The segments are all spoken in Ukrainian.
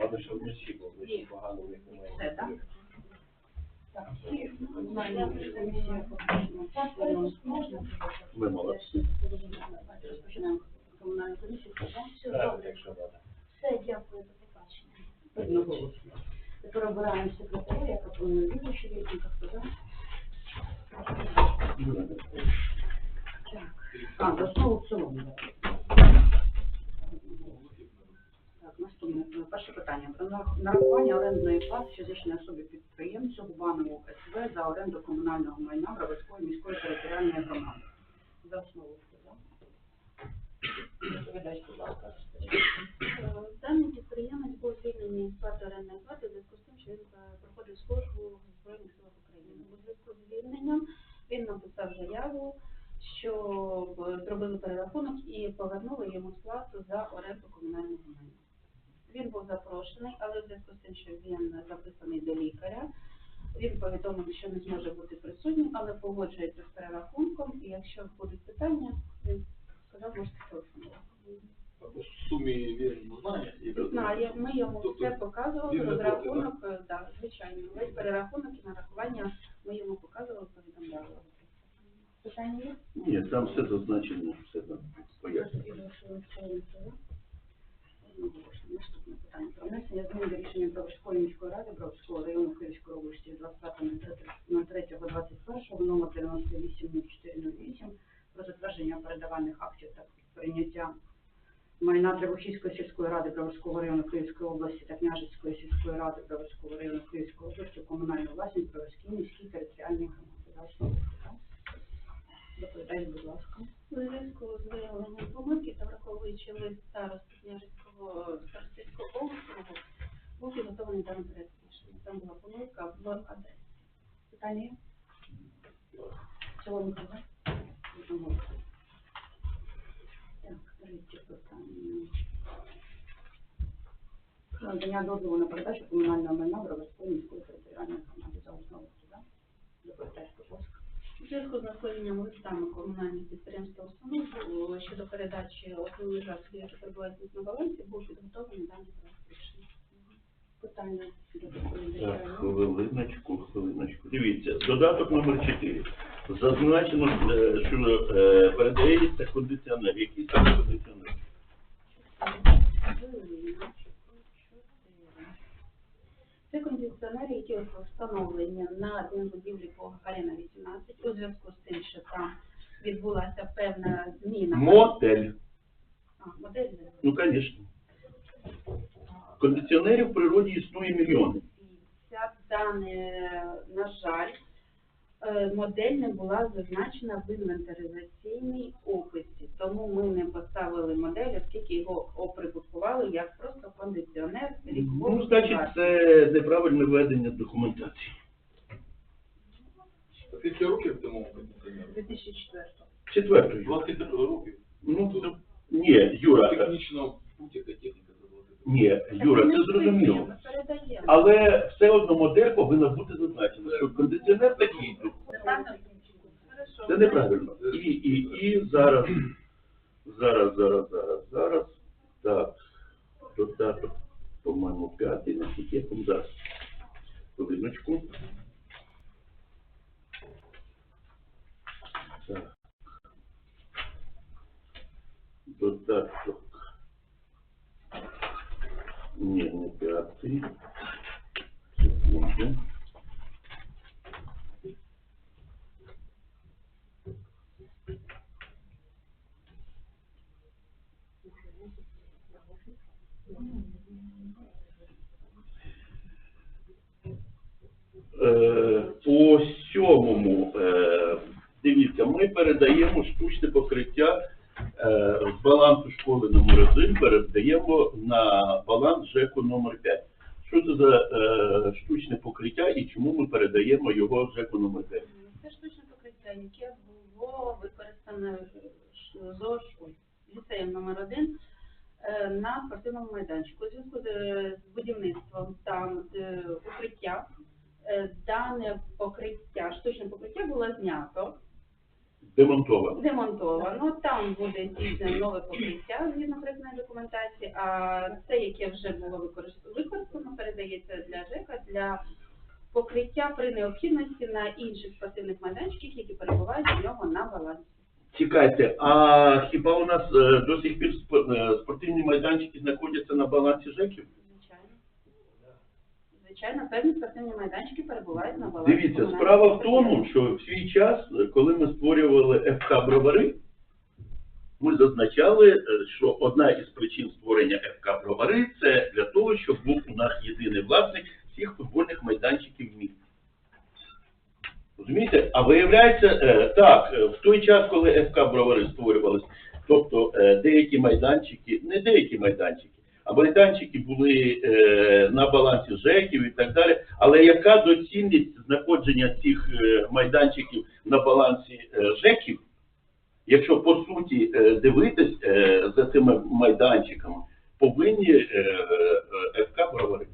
Ладно, що не всі, бо дуже погано в них немає. Все, так? Можна. Ви молодці. Розпочинаємо комунальну комісію. Все, Так, добре. якщо треба. Все, дякую за побачення. Одноголосно. Тепер обираємо секретаря, я пропоную Юрію Шевельченко, хто за? Так. А, до основу в цілому. Так, наступне. Перше питання. Про нар- нарахування орендної плати фізичної особи підприємцю Губанову СВ за оренду комунального майна Броварської міської територіальної громади. За основу. будь ласка. Е, Даний підприємець був звільнений з плати орендної плати у зв'язку з тим, що він е, проходив службу в Збройних силах України. У зв'язку з звільненням він написав заяву, що е, зробили перерахунок і повернули йому сплату за оренду комунального майна. Він був запрошений, але в зв'язку з тим, що він записаний до лікаря, він повідомив, що не зможе бути присутнім, але погоджується з перерахунком, і якщо будуть питання, він сказав, можете телефонувати. В сумі він знає? Знає, ми йому Тобто все показували, розрахунок, е, да, звичайно, весь перерахунок і нарахування ми йому показували, повідомляли. Питання є? Ні, там все зазначено, все там пояснено. Наступне питання. Про внесення змін до рішення Бровської міської ради Бровського району Київської області з 25.03.21 номер 980408 про затвердження передавальних актів та прийняття майна Древохівської сільської ради Бровського району Київської області та Княжицької сільської ради Бровського району Київської області комунальну власність Бровській міській територіальній так? Доповідайте, будь ласка. Зв'язку з виявленням помилки та враховуючи лист старости княжицького старостинського округу, був підготовлений даний проект рішення. Там була помилка в адресі. Питання є? В цілому, так? Третє питання. Надання дозволу на передачу комунального майна в Броварської міської територіальної громади за основу суда. Доповідайте, будь ласка. У зв'язку з надходженням листами комунальних підприємств та установ щодо передачі основних засобів, які перебувають на балансі, був підготовлений даний проект рішення. Питання до Так, хвилиночку, хвилиночку. Дивіться, додаток номер 4. Зазначено, е, що е, передається кондиціонер. Який саме кондиціонер? Це кондиціонери, які встановлені на будівлі по Гагаріна 18 у зв'язку з тим, що там відбулася певна зміна. Мотель. А, модель Ну, звісно. Кондиціонерів в природі існує мільйони. Ця дане, на жаль, модель не була зазначена в інвентаризаційній описі, тому ми не поставили модель, оскільки його оприбуткували як просто кондиціонер рікового Ну, значить, це неправильне ведення документації. Скільки років тому кондиціонеру? 2004 Четвертою. 23 років. Ну, це... Ні, Юра, Технічно будь-яка техніка за 23 ні, Юра, це зрозуміло. Але все одно модель повинна бути зазначена, що кондиціонер такий. Це неправильно. І, і, і зараз, зараз, зараз, зараз, зараз. Так, додаток, по-моєму, п'ятий, наскільки я там зараз. Хвилиночку. Так. Додаток. Ні, не п'ятий. Секунду. По сьомому, е, дивіться, ми передаємо штучне покриття е, з балансу школи номер 1 передаємо на баланс ЖЕКу номер 5. Що це за е, штучне покриття і чому ми передаємо його ЖЕКу номер 5? Це штучне покриття, яке було використане ЗОЖ ліцеєм номер 1 на спортивному майданчику. У зв'язку з, е, будівництвом там е, укриття, е, дане покриття, штучне покриття було знято. Демонтовано. демонтовано. Там буде здійснено нове покриття згідно проектної документації, а те, яке вже було використ- використано, передається для ЖЕКа для покриття при необхідності на інших спортивних майданчиках, які перебувають у нього на балансі. Чекайте, а хіба у нас е, до сих пір е, спортивні майданчики знаходяться на балансі ЖЕКів? Звичайно. Певні спортивні майданчики перебувають на балансі. Дивіться, справа в тому, що в свій час, коли ми створювали ФК Бровари, ми зазначали, е, що одна із причин створення ФК Бровари це для того, щоб був у нас єдиний власник всіх футбольних майданчиків в місті. Розумієте? А виявляється, е, так, е, в той час, коли ФК Бровари створювались, тобто деякі майданчики, не деякі майданчики, майданчики були е, на балансі ЖЕКів і так далі. Але яка доцільність знаходження цих е, майданчиків на балансі е, ЖЕКів, якщо по суті е, дивитись е, за цими майданчиками, повинні е, е, ФК Бровари?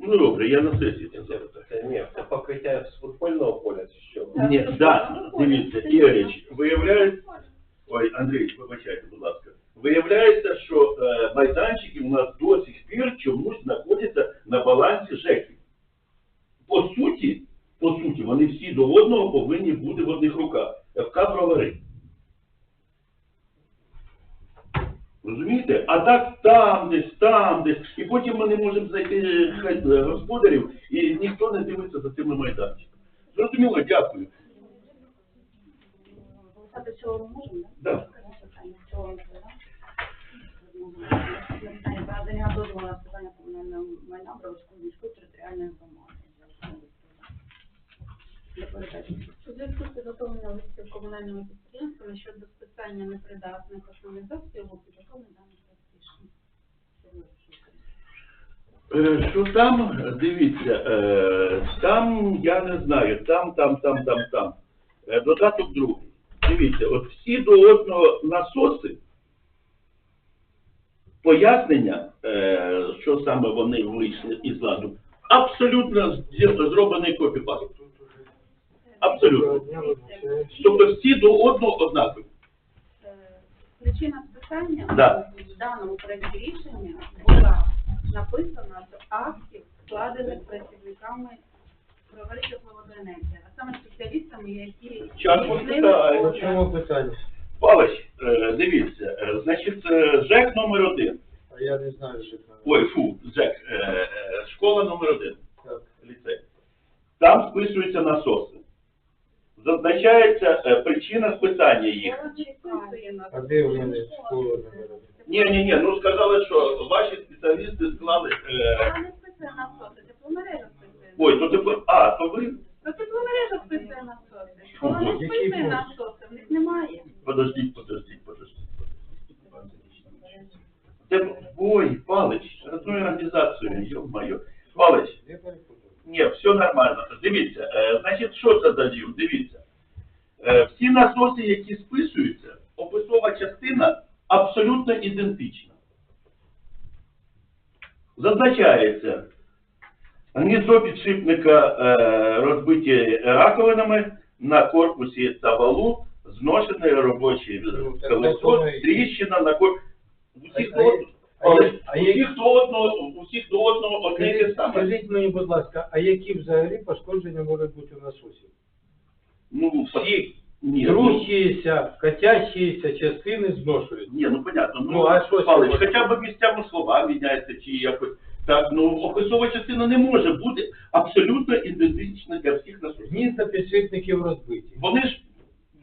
Ну добре, я на сесії це. Це ні, це покриття з футбольного поля чи що? Ні, це да, дивіться, Ігоріч, виявляється, ой, Андрій, вибачайте, будь ласка. Виявляється, що е, майданчики у нас до сих пір чомусь знаходяться на балансі ЖЕКів. По суті, по суті, вони всі до одного повинні бути в одних руках. ФК Бровари. Розумієте? А так там десь, там десь. І потім знайти е, господарів, і ніхто не дивиться за цими майданчиками. Зрозуміло, дякую. Голосувати в цілому можемо, так? Питання? Питання надання дозволу на списання комунального майна Бровської міської територіальної громади. У зв'язку з підготовленням листів комунальними підприємствами щодо списання непридатних основних засобів був підготовлений даний проект рішення. Е, Що там, дивіться, е, там я не знаю, там, там, там, там, там. Е, Додаток другий. Дивіться, от всі до одного насоси, пояснення, е, що саме вони вийшли із ладу, абсолютно зроблений копіпаст. Абсолютно. Тобто всі до одного однакові. Е, Причина списання Да. в даному проекті рішення була написана до актів, складених працівниками тепловодоенергії, а саме спеціалістами, які Час здійснили питаю. Чому питання? Павлович, е, дивіться, е, значить, е, ЖЕК номер один. А я не знаю, що це. Ой, фу, ЖЕК, школа номер один. Так. ліцей. Там списуються насоси. Зазначається е, причина списання їх. Не на А де в мене школа? Ні, ні, ні, ну сказали, що ваші спеціалісти склали. Е... Школа не списує насоси, тепломережа списує. Ой, то тепер. А, то ви. То тепломережа списує насоси. Школа не який списує пункт? насоси, в них немає. Подождіть, подождіть, подождіть. Це... Ой, Палич, родною організацією, йо-моє. Палич, Я перепутав. Ні, все нормально. Дивіться, е, значить, що це даю? Дивіться. Е, всі насоси, які списуються, описова частина абсолютно ідентична. Зазначається, гніздо підшипника е, розбиті раковинами на корпусі та валу, зношене робоче Ну, колесо, тріщина на корпусі. Усіх А- до а- одного, а- а як- усіх до одного, усіх до одного одне і те Скажіть, мені, будь ласка, а які взагалі пошкодження можуть бути у насосів? Ну, Всі ні, ну, трущіся, катящіся частини зношуються. ні, ну понятно. Ну, Ну, а що Павлович, сьогодні? хоча б місцями слова міняються чи якось. Так, ну описова частина не може бути абсолютно ідентична для всіх насосів. Гнізда підшипників розбиті. Вони ж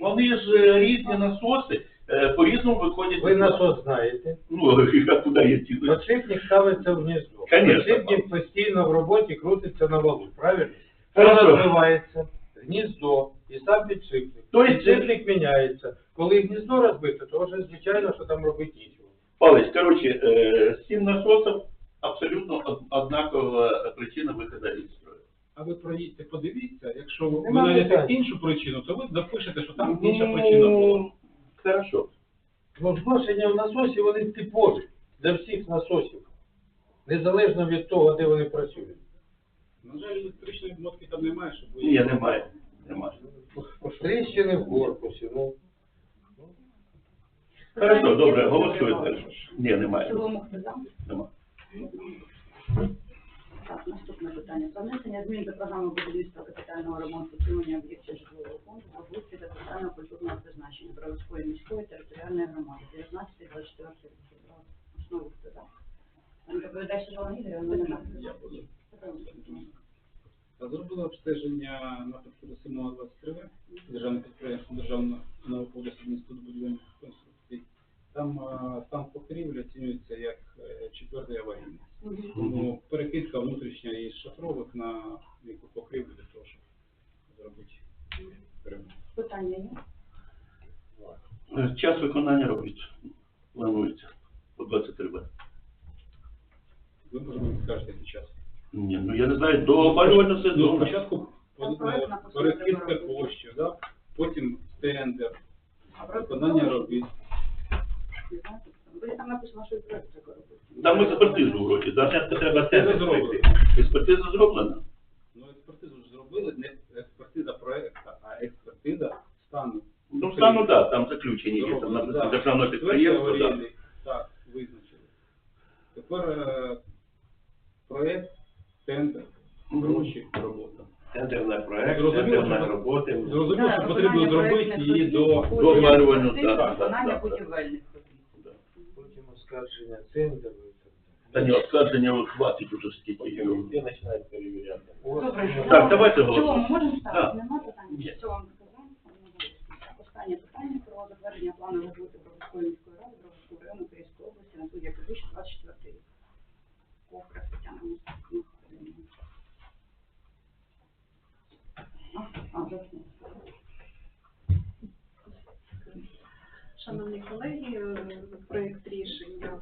вони ж е, різні насоси е, по-різному виходять. Ви з- насос знаєте. Ну, а куди я тіну? Підшипник ставиться в гніздо. Конечно, постійно в роботі крутиться на валу, правильно? Хорошо. Що розвивається? Гніздо і сам підшипник. То есть- Підшипник міняється. Коли гніздо розбите, то вже звичайно, що там робити нічого. Павлович, коротше, е, сім насосів абсолютно од- однакова причина виходу із строю. А ви проїдьте, подивіться, якщо ви Нема знайдете іншу причину, то ви допишете, що там інша причина була. Хорошо. Ну, зношення в насосі вони типові для всіх насосів. Незалежно від того, де вони працюють. На жаль, електричної мотки там немає, щоб ви... Ні, немає. Немає. Тріщини в корпусі, ну. Хорошо, добре, голосуйте. Ні, немає. Нема. Так, наступне питання. Про внесення змін до програми будівництва капітального ремонту утримання об'єктів житлового фонду області та соціального культурного призначення Броварської міської територіальної громади 19-24 роки. Про Основу хто? Там доповідач Світлана Ігорівна, вона Я буду. Зробили обстеження на підходу 723 державне підприємство Державного науково-дослідний інститут будівельних конструкцій. Там е, стан покрівлі оцінюється як е, четвертий аварійний. Тому перекидка внутрішня із шатрових на м'яку покрівлю для того, щоб зробити ремонт. Питання є? Е, Час виконання робіт планується по 23 Б. Ви можете скажете який час. Ні, ну я не знаю, до опалювального Ну, сезону. спочатку перекидка коштів, да? потім тендер, виконання робіт. Ви там написано, що треба робити. Там експертизу вроді, да? Експертиза треба тендер зроблена. Експертиза зроблена? Ну, експертизу ж зробили, не експертиза проекту, а експертиза стану. Ну, стану, да, там заключені є, там написано да. державне підприємство, да. Так, визначили. Тепер е, проект, тендер, гроші, робота. Тендерна проект, тендерна роботи. Зрозуміло, що потрібно зробити її до... До опалювального, да, Виконання будівельних оскарження тендеру і так Та ні, оскарження ви хватить уже скільки. його. Всі починають перевіряти. Добре, Так, давайте В цілому голосуємо. можемо ставити? Так. Нема питань? Ні. В цілому сказали? Останнє питання про затвердження плану роботи Броварської міської ради Броварського району Київської області на суддя 2024 рік. Ковкра Тетяна Мустафівна. Шановні колеги, е, проект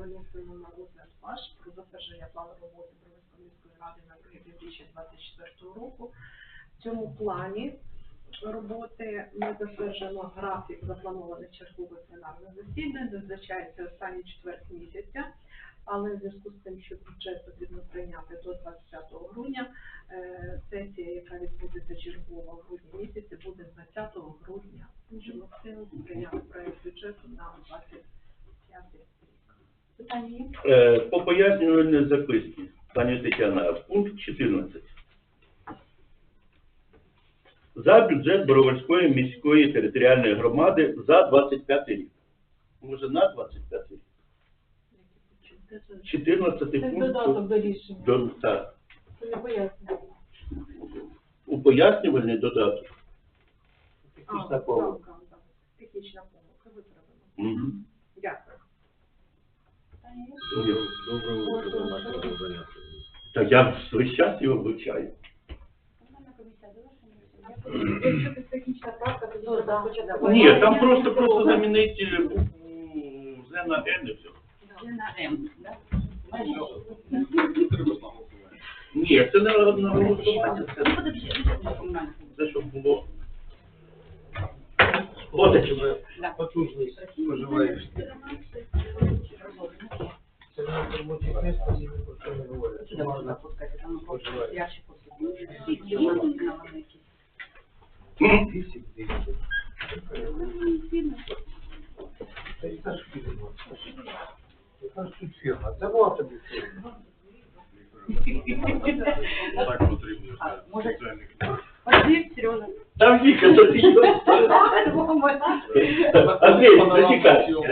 винесено на розгляд ваш про затвердження плану роботи міської ради на 2024 року. В цьому плані роботи ми затверджуємо графік запланованих чергових пленарних засідань, зазначається останній четверть місяця, але в зв'язку з тим, що бюджет потрібно прийняти до 25 грудня, е, сесія, яка відбудеться чергова в грудні місяці, буде 20 грудня, щоб ми проект бюджету на 25 рік. Питання є? Е, По пояснювальній записці, пані Тетяна, пункт 14. За бюджет Бороварської міської територіальної громади за 25 рік. Може, на 25 рік? 14 Це пункт. додаток до рішення. До, так. Це не пояснює. У пояснювальний додаток. Технічна помилка. так. Технічна помилка, виправимо. Угу. Доброго утра, нашого заняття. Так я весь час його вивчаю. Ні, там просто просто замінити букву З на Н і все. Це на М, голосування. Ні, це не на голосування. Це щоб було. Да. Потужність споживаєш. Це про не говорять. Сюди можна пускати, там ну, ящик? Це була тобі фірма. Так потрібно. Сережа. Там Віка, то ти. Андрій, зачекай.